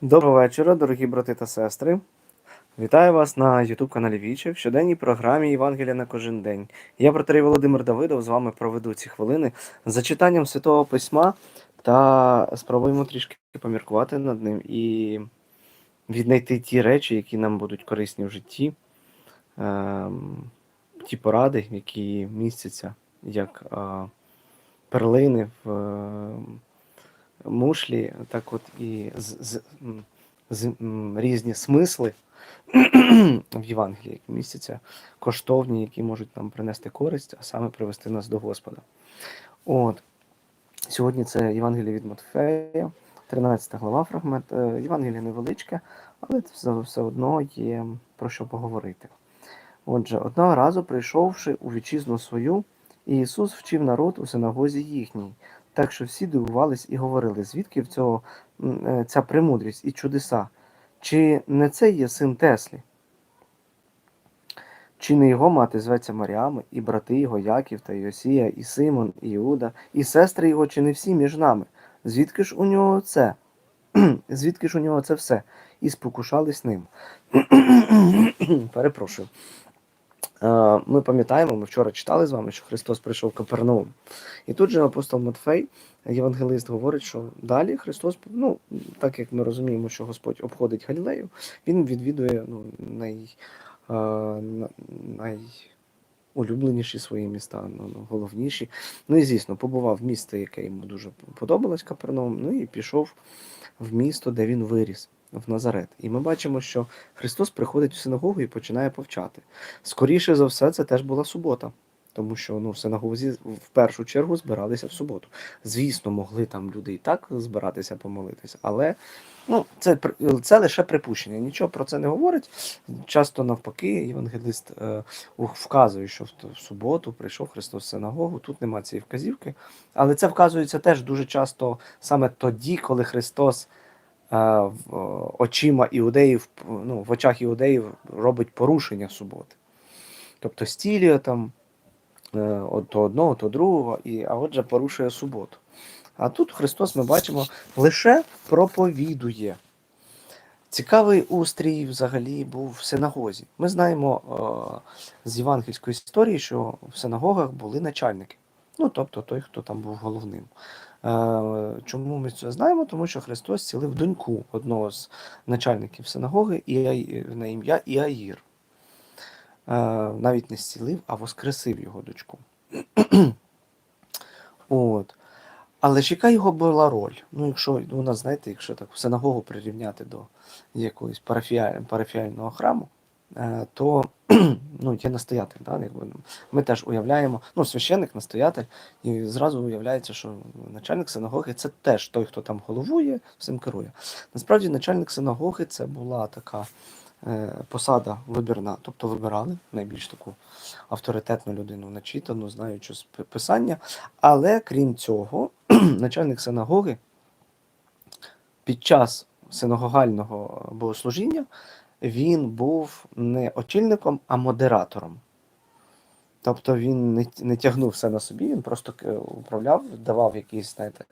Доброго вечора, дорогі брати та сестри. Вітаю вас на YouTube каналі Віче в щоденній програмі Євангелія на кожен день. Я, братерій Володимир Давидов, з вами проведу ці хвилини з зачитанням Святого Письма та спробуємо трішки поміркувати над ним і віднайти ті речі, які нам будуть корисні в житті, ем, ті поради, які містяться як е, перлини в мушлі, так от і з, з, з, різні смисли в Євангелії, які містяться коштовні, які можуть нам принести користь, а саме привести нас до Господа. От. Сьогодні це Євангеліє від Матфея, 13 глава, фрагмент. Е, Євангеліє невеличке, але все, все одно є про що поговорити. Отже, одного разу, прийшовши у вітчизну свою, Ісус вчив народ у синагозі їхній, так що всі дивувались і говорили, звідки в цього е, ця премудрість і чудеса? Чи не це є син Теслі? Чи не його мати зветься Маріами, і брати його Яків та Йосія, і Симон, і Іуда, і сестри його, чи не всі між нами? Звідки ж у нього це? Звідки ж у нього це все? І спокушались ним. Перепрошую. Е, Ми пам'ятаємо, ми вчора читали з вами, що Христос прийшов в Капернаум. І тут же апостол Матфей, євангелист, говорить, що далі Христос, ну, так як ми розуміємо, що Господь обходить Галілею, він відвідує ну, най, е, на- найулюбленіші свої міста, ну, ну, головніші. Ну і звісно, побував в місті, яке йому дуже подобалось Капернаум, ну і пішов в місто, де він виріс. В Назарет. І ми бачимо, що Христос приходить в синагогу і починає повчати. Скоріше за все, це теж була субота, тому що ну, в синагозі в першу чергу збиралися в суботу. Звісно, могли там люди і так збиратися помолитися, але ну, це, це лише припущення. Нічого про це не говорить. Часто навпаки, євангелист е, вказує, що в, в суботу прийшов Христос в синагогу. Тут нема цієї вказівки. Але це вказується теж дуже часто саме тоді, коли Христос. Е, е, очима іудеїв, ну, в очах іудеїв робить порушення суботи. Тобто стілює там е, то одного, то другого, і, а отже порушує суботу. А тут Христос, ми бачимо, лише проповідує. Цікавий устрій взагалі був в синагозі. Ми знаємо е, з євангельської історії, що в синагогах були начальники. Ну, тобто той, хто там був головним. Е, чому ми це знаємо? Тому що Христос цілив доньку одного з начальників синагоги на ім'я Іаїр. Е, навіть не зцілив, а воскресив його дочку. От. Але ж яка його була роль? Ну, якщо у нас, знаєте, якщо так синагогу прирівняти до якогось парафіального храму, то ну, є настоятель. Да? Ну, ми теж уявляємо, ну, священник, настоятель, і зразу уявляється, що начальник синагоги це теж той, хто там головує, всім керує. Насправді, начальник синагоги це була така е, посада вибірна, тобто вибирали найбільш таку авторитетну людину, начитану, знаючу з писання. Але крім цього, начальник синагоги під час синагогального богослужіння він був не очільником, а модератором. Тобто він не, не тягнув все на собі, він просто управляв, давав якийсь, знаєте,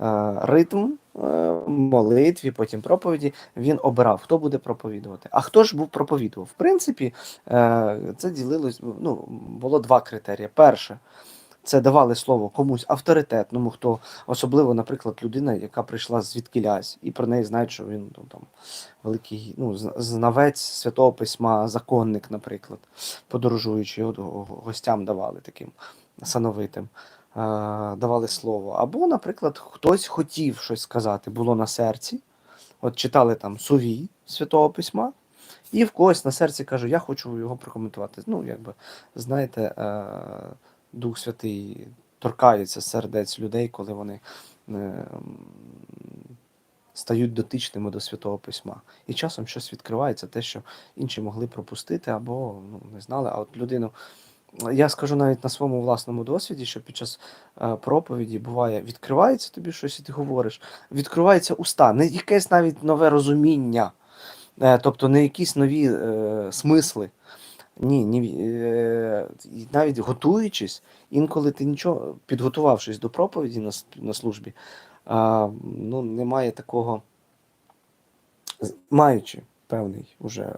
е, ритм е, молитві, потім проповіді. Він обирав, хто буде проповідувати. А хто ж був проповідував? В принципі, е, це ділилось, ну, було два критерії. Перше, це давали слово комусь авторитетному, хто особливо, наприклад, людина, яка прийшла звідкілясь, і про неї знають, що він ну, там великий ну, знавець святого письма, законник, наприклад, подорожуючи, от го- го- гостям давали таким сановитим. е, Давали слово. Або, наприклад, хтось хотів щось сказати, було на серці. От читали там сувій святого письма, і в когось на серці каже, я хочу його прокоментувати. Ну, якби, знаєте, е, Дух Святий торкається сердець людей, коли вони е, стають дотичними до Святого Письма. І часом щось відкривається, те, що інші могли пропустити або ну, не знали. А от людину. Я скажу навіть на своєму власному досвіді, що під час е, проповіді буває, відкривається тобі щось, і ти говориш, відкриваються уста, не якесь навіть нове розуміння, е, тобто не якісь нові е, смисли. Ні, ні, е, навіть готуючись, інколи ти нічого, підготувавшись до проповіді на, на службі, а, ну, немає такого маючи певний уже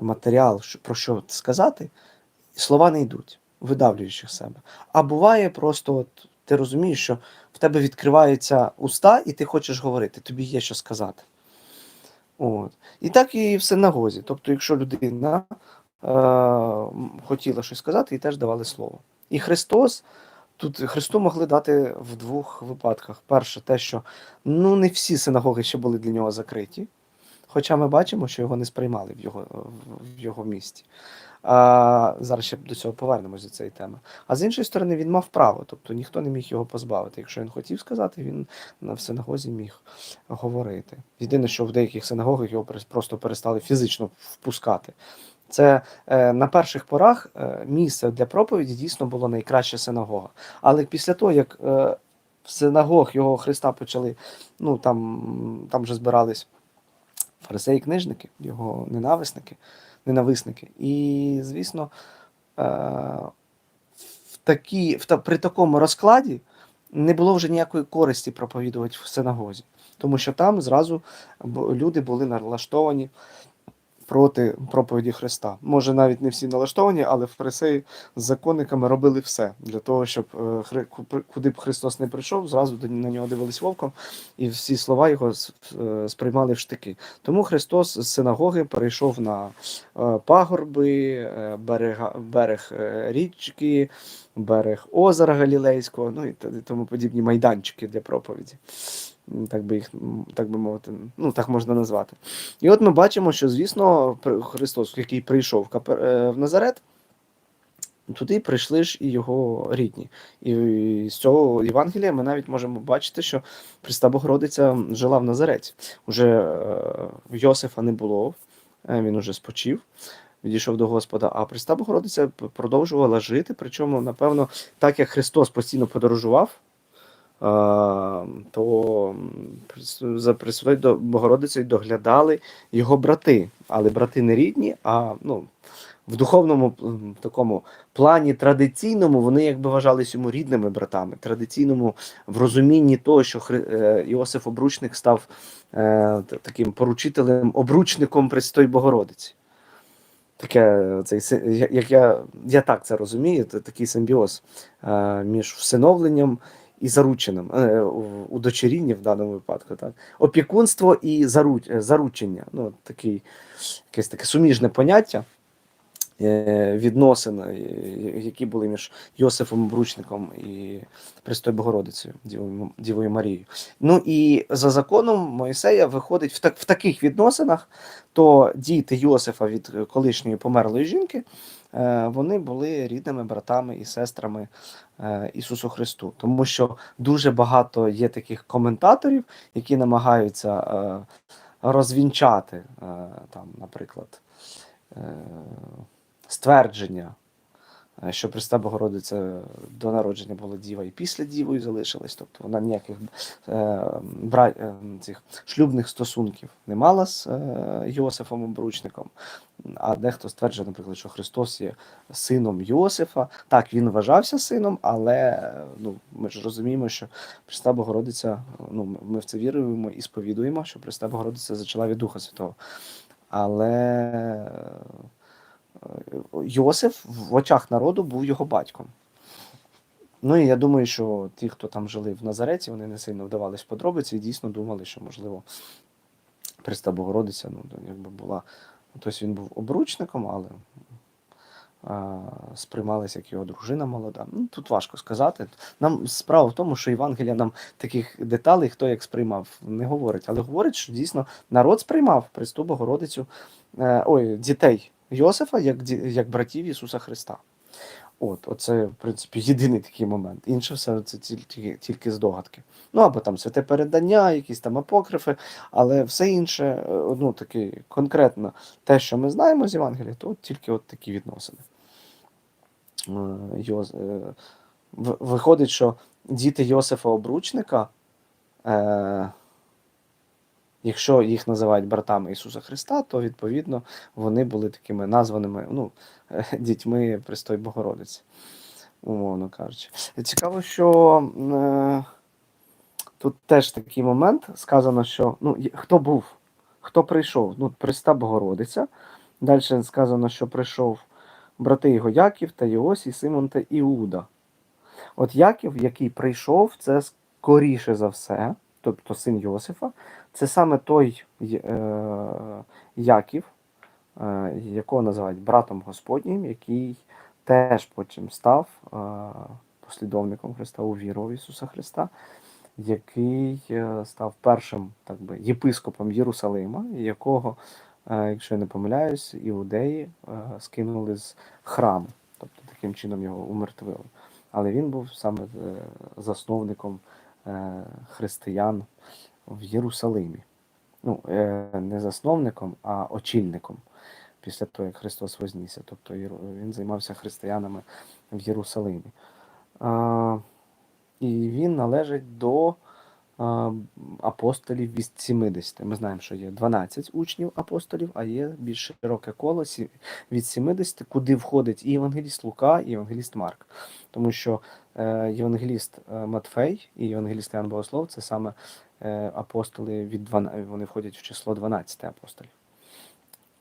матеріал, що- про що сказати, слова не йдуть, видавлюючи себе. А буває просто, от, ти розумієш, що в тебе відкриваються уста, і ти хочеш говорити, тобі є що сказати. От. І так і в синагозі. Тобто, якщо людина е, хотіла щось сказати, їй теж давали слово. І Христос, тут Христу могли дати в двох випадках. Перше, те, що ну, не всі синагоги ще були для нього закриті, хоча ми бачимо, що його не сприймали в його, в його місті. А, зараз ще до цього повернемось до цієї теми. А з іншої сторони, він мав право, тобто ніхто не міг його позбавити. Якщо він хотів сказати, він в синагозі міг говорити. Єдине, що в деяких синагогах його просто перестали фізично впускати. Це е, на перших порах е, місце для проповіді дійсно було найкраща синагога. Але після того, як е, в синагог його Христа почали, ну там, там вже збирались фарисеї книжники, його ненависники, ненависники. І, звісно, е, в такі, в та, при такому розкладі не було вже ніякої користі проповідувати в синагозі, тому що там зразу люди були налаштовані проти проповіді Христа. Може, навіть не всі налаштовані, але в фарисеї з законниками робили все для того, щоб е, куди б Христос не прийшов, зразу на нього дивились вовком, і всі слова його е, сприймали в штики. Тому Христос з синагоги перейшов на е, пагорби, берега, берег річки, берег озера Галілейського, ну і тому подібні майданчики для проповіді. Так би їх, так би мовити, ну так можна назвати. І от ми бачимо, що, звісно, Христос, який прийшов е, в Назарет, туди прийшли ж і його рідні. І з цього Євангелія ми навіть можемо бачити, що Христа Богородиця жила в Назареті. Уже е, Йосифа не було, е, він уже спочив. Відійшов до Господа, а Христа Богородиця продовжувала жити. Причому, напевно, так як Христос постійно подорожував, то за Пресвятою до Богородицею доглядали його брати, але брати не рідні, а ну, в духовному такому плані традиційному вони якби вважались йому рідними братами. Традиційному в розумінні того, що Хри... е, Іосиф Обручник став е, таким поручителем, обручником Пресвятої Богородиці. Таке, цей, я- як я, я так це розумію, це такий симбіоз е, між всиновленням і зарученим, е, у- удочеріння в даному випадку, так? Опікунство і е, заручення. Ну, такий, якесь таке суміжне поняття е, відносин, е, які були між Йосифом Обручником і Престою Богородицею, Дівою, Марією. Ну і за законом Моїсея виходить в, так, в таких відносинах, то діти Йосифа від колишньої померлої жінки, е, вони були рідними братами і сестрами Ісусу Христу. Тому що дуже багато є таких коментаторів, які намагаються розвінчати, там, наприклад, ствердження, е, що Христа Богородиця до народження була діва і після дівою залишилась, тобто вона ніяких е, бра... е, цих шлюбних стосунків не мала з е, Йосифом Обручником. А дехто стверджує, наприклад, що Христос є сином Йосифа. Так, він вважався сином, але е, ну, ми ж розуміємо, що Христа Богородиця, ну, ми- в це віруємо і сповідуємо, що Христа Богородиця зачала від Духа Святого. Але Йосиф в очах народу був його батьком. Ну і я думаю, що ті, хто там жили в Назареті, вони не сильно вдавались в подробиці і дійсно думали, що, можливо, Христа Богородиця, ну, якби була. Тобто він був обручником, але а, сприймалися як його дружина молода. Ну, тут важко сказати. Нам справа в тому, що Євангелія нам таких деталей, хто як сприймав, не говорить, але говорить, що дійсно народ сприймав Христу Богородицю, е, ой, дітей Йосифа як, як братів Ісуса Христа. От, оце, в принципі, єдиний такий момент. Інше все це тільки, тільки здогадки. Ну або там святе передання, якісь там апокрифи, але все інше, е, ну таке конкретно те, що ми знаємо з Євангелія, то от тільки от такі відносини. Е, е, Виходить, що діти Йосифа Обручника, якщо їх називають братами Ісуса Христа, то відповідно вони були такими названими ну, дітьми Престой Богородиці, умовно кажучи. Цікаво, що е, тут теж такий момент сказано, що ну, хто був хто прийшов? Ну, Преста Богородиця. Далі сказано, що прийшов брати його Яків та Йосій, Симон та Іуда. От Яків, який прийшов, це скоріше за все, тобто син Йосифа, це саме той е, Яків, е, якого називають братом Господнім, який теж потім став е, послідовником Христа, увірував Ісуса Христа, який став першим так би, єпископом Єрусалима, якого, якщо я не помиляюсь, іудеї скинули з храму, тобто таким чином його умертвили. Але він був саме засновником християн в Єрусалимі. Ну, е, не засновником, а очільником після того, як Христос вознісся. Тобто він займався християнами в Єрусалимі. І він належить до апостолів від 70. Ми знаємо, що є 12 учнів апостолів, а є більш широке коло від 70, куди входить і Євангеліст Лука, і Євангеліст Марк. Тому що е, Євангеліст е, Матфей і Євангеліст Ян Богослов це саме апостоли від 12, вони входять в число 12 апостолів.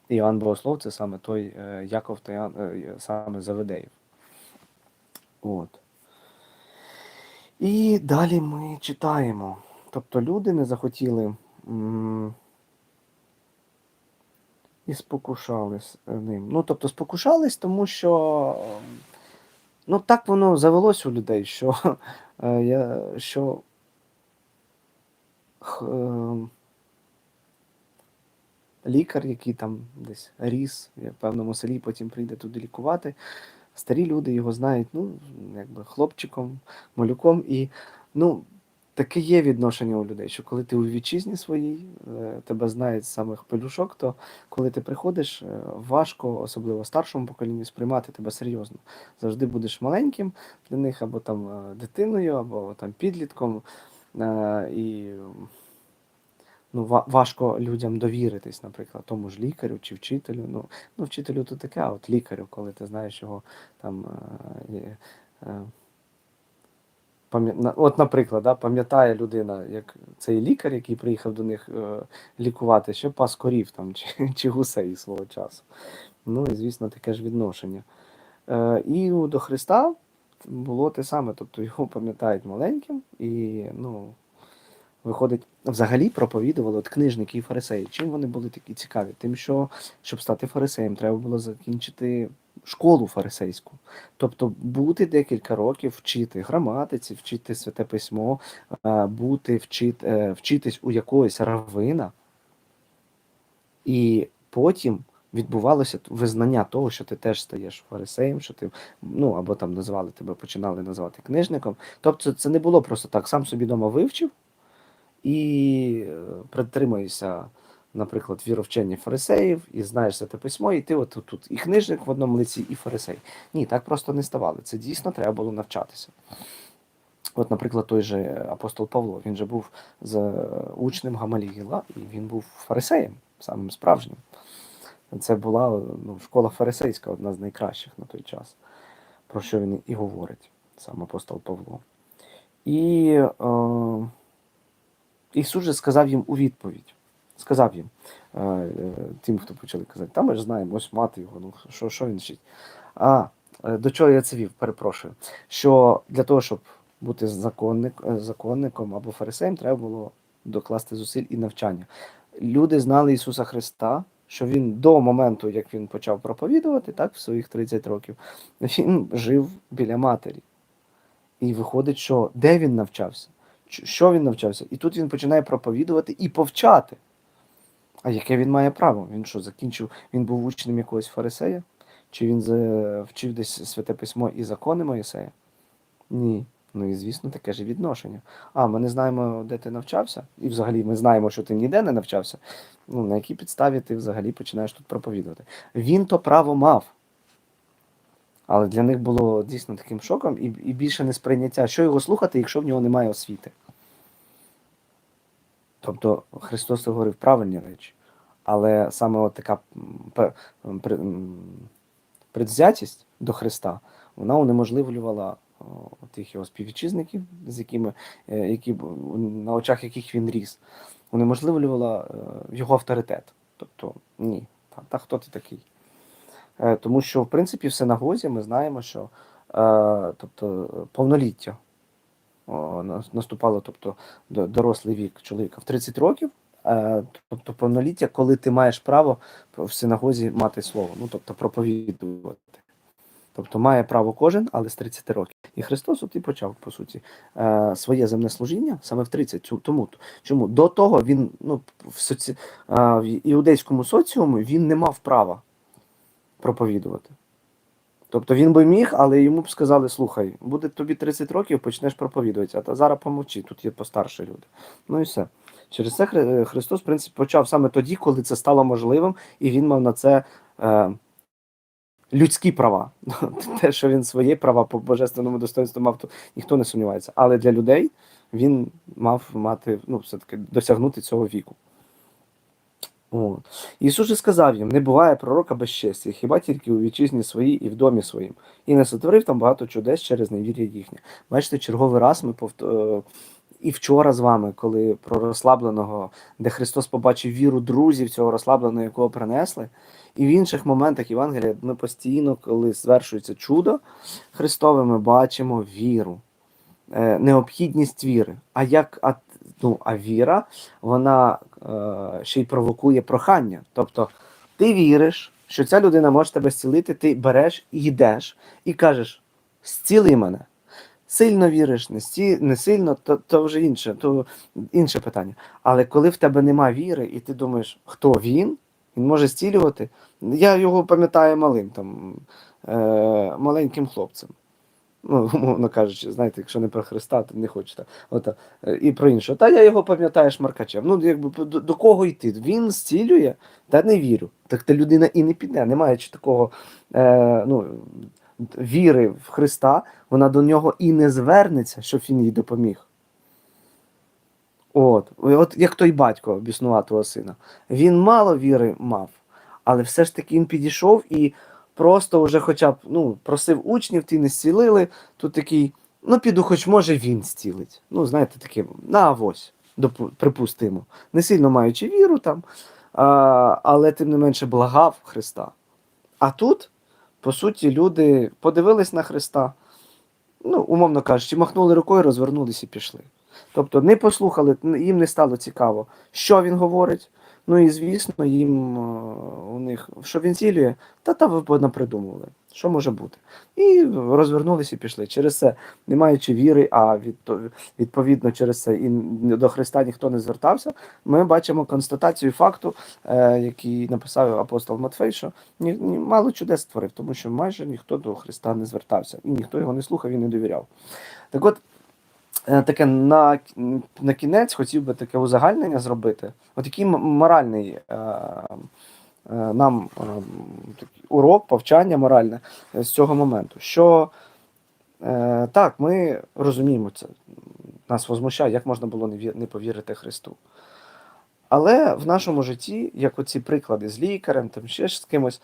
Іоанн Богослов це саме той е, Яков та Іоанн, е, саме Заведеїв. От. І далі ми читаємо. Тобто люди не захотіли і спокушались е, ним. Ну, тобто спокушались, тому що ем, ну, так воно завелось у людей, що, е, що лікар, який там десь ріс в певному селі, потім прийде туди лікувати. Старі люди його знають, ну, якби хлопчиком, малюком. І ну, таке є відношення у людей, що коли ти у вітчизні своїй, е, тебе знають з самих пелюшок, то коли ти приходиш, е, важко, особливо старшому поколінню, сприймати тебе серйозно. Завжди будеш маленьким для них, або там е, дитиною, або там підлітком. Е, І ну, важко людям довіритись, наприклад, тому ж лікарю чи вчителю. Ну, ну вчителю то таке, а от лікарю, коли ти знаєш його там. е, е, От, наприклад, да, пам'ятає людина, як цей лікар, який приїхав до них е, лікувати, що пас корів там, чи, чи гусей свого часу. Ну і звісно, таке ж відношення. Е, і до Христа було те саме, тобто його пам'ятають маленьким, і ну, виходить, взагалі проповідували от книжники і фарисеї. Чим вони були такі цікаві? Тим, що щоб стати фарисеєм, треба було закінчити школу фарисейську. Тобто бути декілька років, вчити граматиці, вчити святе письмо, бути вчит, е, вчитись у якогось равина, і потім відбувалося визнання того, що ти теж стаєш фарисеєм, що ти ну або там називали тебе, починали називати книжником. Тобто це не було просто так, сам собі вдома вивчив і е, притримуєшся, наприклад, віровчення фарисеїв, і знаєш святе письмо, і ти от тут, і книжник в одному лиці, і фарисей. Ні, так просто не ставали. Це дійсно треба було навчатися. От, наприклад, той же апостол Павло, він же був з е, учнем Гамаліїла, і він був фарисеєм, самим справжнім. Це була ну, школа фарисейська, одна з найкращих на той час, про що він і говорить, сам апостол Павло. І е, Ісус же сказав їм у відповідь. Сказав їм, е, е, тим, хто почали казати, та ми ж знаємо, ось мати його, ну що, що він вчить? А, е, до чого я це вів, перепрошую. Що для того, щоб бути законник, е, законником або фарисеєм, треба було докласти зусиль і навчання. Люди знали Ісуса Христа, що Він до моменту, як він почав проповідувати, так, в своїх 30 років, він жив біля матері. І виходить, що де він навчався? Що він навчався? І тут він починає проповідувати і повчати. А яке він має право? Він що, закінчив? Він був учнем якогось фарисея? Чи він вчив десь святе письмо і закони Моїсея? Ні. Ну і звісно, таке ж відношення. А, ми не знаємо, де ти навчався, і взагалі ми знаємо, що ти ніде не навчався. Ну, на якій підставі ти взагалі починаєш тут проповідувати? Він то право мав. Але для них було дійсно таким шоком і, і більше несприйняття. Що його слухати, якщо в нього немає освіти? Тобто Христос говорив правильні речі, але саме от така предвзятість до Христа, вона унеможливлювала тих його співвітчизників, з якими, е, які, на очах яких він ріс. унеможливлювала е, його авторитет. Тобто, ні, та, та хто ти такий? Е, Тому що, в принципі, в синагозі ми знаємо, що тобто, повноліття наступало, тобто дорослий вік чоловіка в 30 років, тобто повноліття, коли ти маєш право в синагозі мати слово, ну тобто проповідувати. Тобто має право кожен, але з 30 років. І Христос от і почав, по суті, е, своє земне служіння саме в 30. Тому чому до того він ну, в, соці... е, в іудейському соціумі він не мав права проповідувати. Тобто він би міг, але йому б сказали: слухай, буде тобі 30 років, почнеш проповідувати, а та зараз помовчи, тут є постарші люди. Ну і все. Через це Христос, в принципі, почав саме тоді, коли це стало можливим, і він мав на це е, людські права. Те, що він свої права по божественному достоинству мав, то ніхто не сумнівається. Але для людей він мав мати, ну, все-таки досягнути цього віку. От. Ісус же сказав їм: не буває пророка без честі, хіба тільки у вітчизні своїй і в домі своїм. І не сотворив там багато чудес через невір'я їхнє. Бачите, черговий раз ми повт... і вчора з вами, коли про розслабленого, де Христос побачив віру друзів цього розслабленого, якого принесли. І в інших моментах Євангелія ми постійно, коли звершується чудо Христове, ми бачимо віру, е, необхідність віри. А як а, ну, а віра, вона е, ще й провокує прохання. Тобто ти віриш, що ця людина може тебе зцілити, ти береш і йдеш і кажеш: зціли мене. Сильно віриш, не, сті, не сильно, то, то вже інше, то інше питання. Але коли в тебе нема віри, і ти думаєш, хто він, він може зцілювати. Я його пам'ятаю малим, там, е, маленьким хлопцем. Ну, умовно кажучи, знаєте, якщо не про Христа, то не хочете. От, е, і про іншого. Та я його пам'ятаю шмаркачем. Ну, якби до, до кого йти? Він зцілює, та не вірю. Так та людина і не піде, не маючи такого е, ну, віри в Христа, вона до нього і не звернеться, щоб він їй допоміг. От, от як той батько біснуватого сина. Він мало віри мав, але все ж таки він підійшов і просто вже хоча б ну, просив учнів, ті не зцілили. Тут такий, ну піду, хоч може він зцілить. Ну, знаєте, таке, на авось, припустимо. Не сильно маючи віру там, а, але тим не менше благав Христа. А тут, по суті, люди подивились на Христа, ну, умовно кажучи, махнули рукою, розвернулись і пішли. Тобто не послухали, їм не стало цікаво, що він говорить. Ну і звісно, їм е, у них що він цілює, та та ви напридумували, що може бути. І розвернулися і пішли. Через це, не маючи віри, а від, відповідно через це і до Христа ніхто не звертався. Ми бачимо констатацію факту, е, який написав апостол Матфей, що ні, мало чудес створив, тому що майже ніхто до Христа не звертався, і ніхто його не слухав і не довіряв. Так от. Е, Таке на, на кінець хотів би таке узагальнення зробити. От який моральний е, е, нам е, урок, повчання моральне е, з цього моменту. Що е, так, ми розуміємо це, нас возмущає, як можна було не, повірити Христу. Але в нашому житті, як оці приклади з лікарем, там ще з кимось,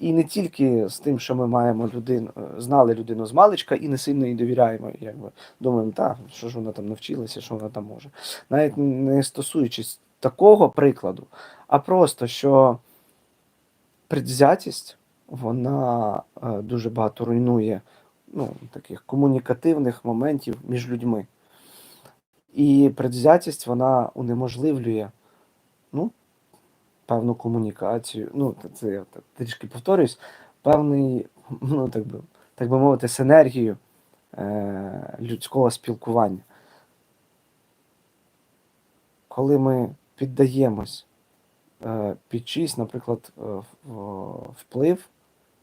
і не тільки з тим, що ми маємо людину, е, знали людину з маличка і не сильно їй довіряємо, якби думаємо, так, що ж вона там навчилася, що вона там може. Навіть не стосуючись такого прикладу, а просто що предвзятість, вона е, дуже багато руйнує ну, таких комунікативних моментів між людьми. І предвзятість вона унеможливлює ну, певну комунікацію. Ну, це- я так трішки повторюсь, певний, ну, так би, так би мовити, синергію е, людського спілкування. Коли ми піддаємось е, під чийсь, наприклад, е, вплив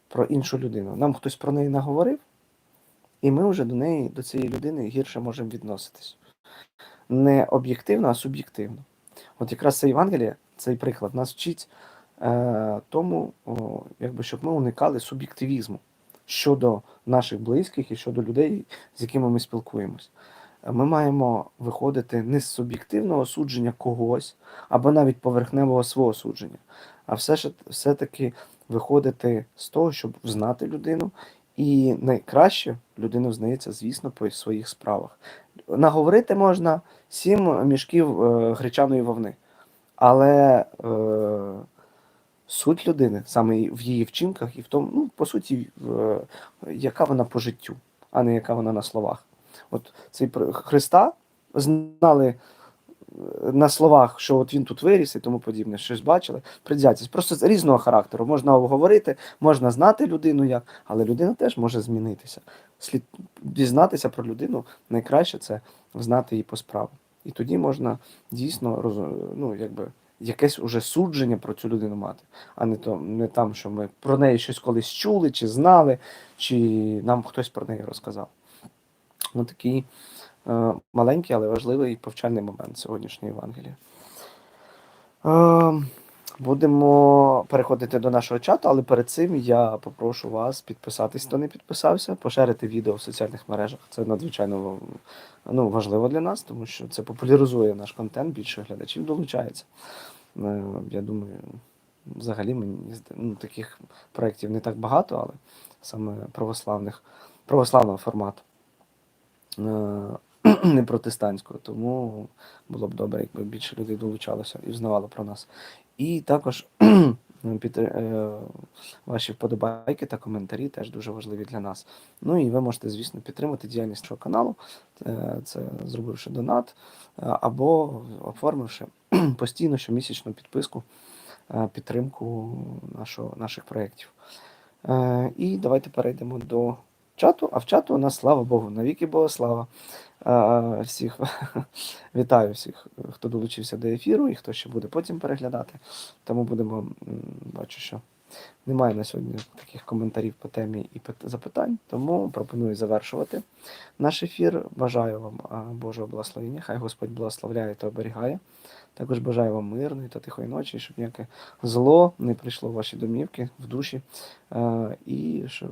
про іншу людину. Нам хтось про неї наговорив, і ми вже до неї, до цієї людини гірше можемо відноситись. Не об'єктивно, а суб'єктивно. От якраз це Євангеліє, цей приклад, нас вчить е, тому, о, якби, щоб ми уникали суб'єктивізму щодо наших близьких і щодо людей, з якими ми спілкуємось. Е, Ми маємо виходити не з суб'єктивного судження когось, або навіть поверхневого свого судження, а все-таки виходити з того, щоб знати людину. І найкраще людина знається, звісно, по своїх справах. Наговорити можна сім мішків е, гречаної вовни. Але е, суть людини саме в її вчинках і в тому, ну, по суті, в, яка вона по життю, а не яка вона на словах. От цей Христа знали е, на словах, що от він тут виріс і тому подібне, щось бачили. Предвзятість. Просто з різного характеру. Можна обговорити, можна знати людину як, але людина теж може змінитися. Слід дізнатися про людину найкраще це знати її по справу. І тоді можна дійсно роз- ну, якби, якесь уже судження про цю людину мати, а не, то, не там, що ми про неї щось колись чули, чи знали, чи нам хтось про неї розказав. Ну, такий е, маленький, але важливий повчальний момент сьогоднішньої Євангелії. Е, будемо переходити до нашого чату, але перед цим я попрошу вас підписатись, хто не підписався, поширити відео в соціальних мережах. Це надзвичайно ну, важливо для нас, тому що це популяризує наш контент, більше глядачів долучається. Е, Я думаю, взагалі мені ну, таких проєктів не так багато, але саме православних, православного формату. Не протестантського, тому було б добре, якби більше людей долучалося і взнавало про нас. І також під, е, ваші вподобайки та коментарі теж дуже важливі для нас. Ну і ви можете, звісно, підтримати діяльність нашого каналу, е, це зробивши донат, е, або оформивши постійно щомісячну підписку, е, підтримку нашого, наших проєктів. Е, І давайте перейдемо до чату. А в чату у нас, слава Богу, навіки Богослава. Е, Всіх вітаю всіх, хто долучився до ефіру і хто ще буде потім переглядати. Тому будемо, бачу, що немає на сьогодні таких коментарів по темі і запитань, тому пропоную завершувати наш ефір. Бажаю вам Божого благословення. Хай Господь благословляє та оберігає. Також бажаю вам мирної та тихої ночі, щоб ніяке зло не прийшло в ваші домівки, в душі. І що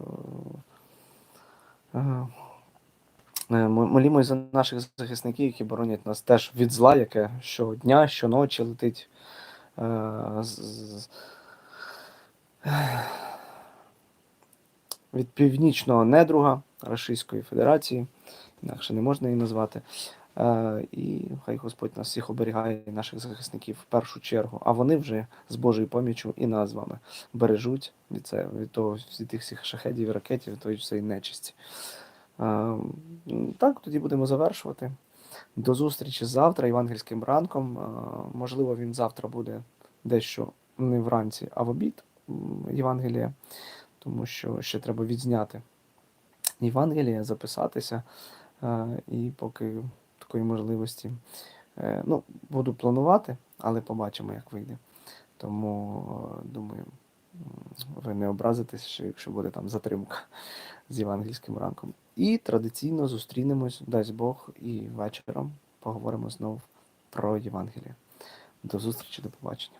молімось за наших захисників, які боронять нас теж від зла, яке щодня, щоночі летить. е, від північного недруга Російської Федерації, інакше не можна її назвати. Е, І хай Господь нас всіх оберігає, наших захисників в першу чергу, а вони вже з Божою поміччю і нас вами бережуть від це, від того, від тих всіх шахедів і ракетів, від тої нечисті. Е, Так, тоді будемо завершувати. До зустрічі завтра, євангельським ранком. Е, Можливо, він завтра буде дещо не вранці, а в обід Євангелія, тому що ще треба відзняти Євангелія, записатися. І поки такої можливості, е, ну, буду планувати, але побачимо, як вийде. Тому, е, думаю, ви не образитесь, що якщо буде там затримка з євангельським ранком. І традиційно зустрінемось, дасть Бог, і вечором поговоримо знову про Євангеліє. До зустрічі, до побачення.